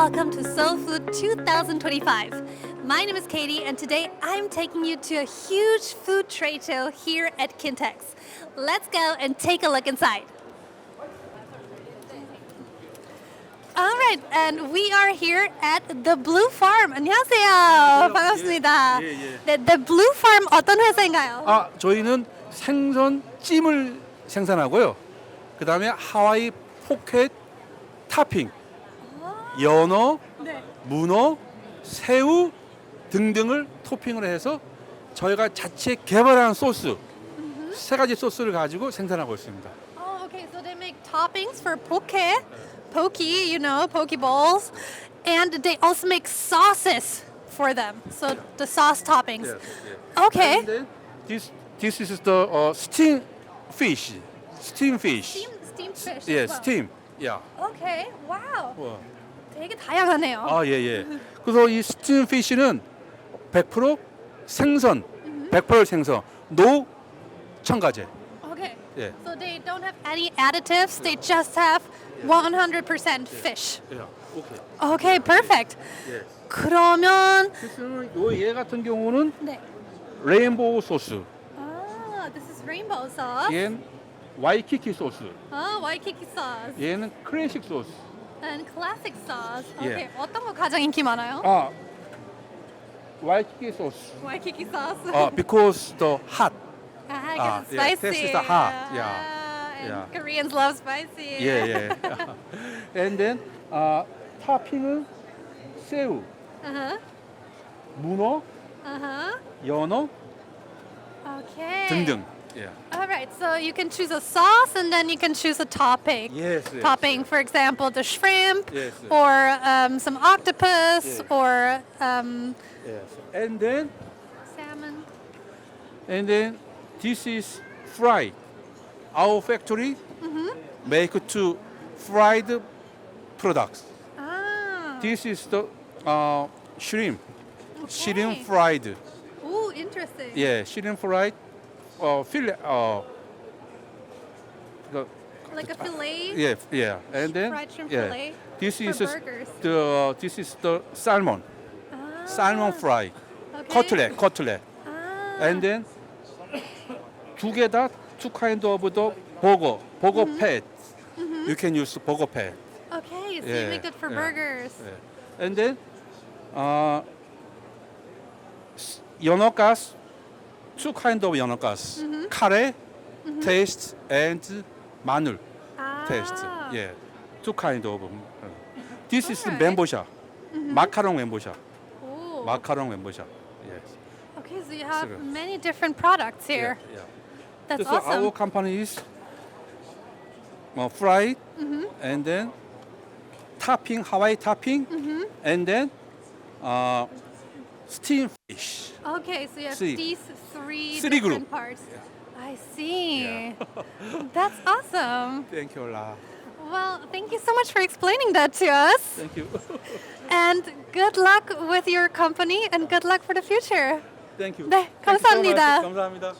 2025. My name is Katie, and today I'm taking you to a huge food trade show here at Kintex. Let's go and take a look inside. All right, and we are here at the Blue Farm. 안녕하세요. 반갑습니다. 예, 예. 네, The Blue Farm 어떤 회사인가요? 아, 저희는 생선 찜을 생산하고요. 그 다음에 하와이 포켓 타핑, 연어, 네. 문어, 새우 등등을 토핑을 해서 저희가 자체 개발한 소스 세 가지 소스를 가지고 생산하고 있습니다. Oh, okay. So they make toppings for poke, poke, you know, poke bowls, and they also make sauces for them. So the sauce toppings. Okay. And then this this is the uh, steam fish, steam fish. Steam, steamed fish. 예, as well. 스팀. 야. Okay. Wow. 와. 되게 다양하네요. 아, 예, 예. 그래서 이 스팀 피쉬는 100% 생선, 100% 생선, 노 첨가제. Okay. 예. So they don't have any additives. They just have 100% fish. 예. 오케이. Okay, perfect. 예. 그러면 그래서 요얘 같은 경우는 네. 레인보우 소스, Ah, this is rainbow sauce. 얘는 와이키키 소스, Ah, Waikiki sauce. 얘는 클래식 소스. And classic sauce. 예. Okay, 어떤 거 가장 인기 많아요? 아, 와이키키 소스. Waikiki sauce. 아, because the hot. Ah, Ah, 'cause it's yeah, spicy. this is the hot, yeah. Ah, and Yeah. Koreans love spicy. 예, 예. And then 아, 토핑은 새우, Uh-huh. 문어, Uh-huh. 연어 Okay. 등등. 예. All right, so you can choose a sauce and then you can choose a topping. Yes, yes. Topping, for example, the shrimp Yes, yes. or um, some octopus Yes. or um, Yes. And then salmon. and then this is fried. Our factory make two fried products. Ah. This is the uh, shrimp. Shrimp fried. Oh, interesting. Yeah, shrimp fried Uh, fillet. Uh, the, Like a fillet. yeah, yeah. And then Fried shrimp yeah. fillet This for is burgers. the this is the salmon. Ah, Salmon fry. okay. Cutlet, cutlet. Ah. And then 두 개 다 two kind of the burger, burger Mm-hmm. pad. You can use burger pad. Okay, so you Yeah, make that for yeah. burgers. Yeah. And then uh, s- 연어 가스, two kind of 연어 가스. Mm-hmm. 카레, taste and 마늘 Ah. taste. Yeah, two kind of. um, uh. This is Alright. 멘보샤. 마카롱 멘보샤. Ooh. 마카롱 멘보샤. Yes. Okay, so you have Sugar. many different products here. Yeah, yeah. That's 그래서 awesome. our company is 뭐 fried Mm-hmm. and then topping Hawaii topping Mm-hmm. and then uh, steam fish. Okay, so you have Three. these three, Three different group. parts. I see. Yeah. That's awesome. Thank you, La. Well, thank you so much for explaining that to us. Thank you. And good luck with your company and good luck for the future. Thank you. 네, Thank you so much. 감사합니다. 감사합니다.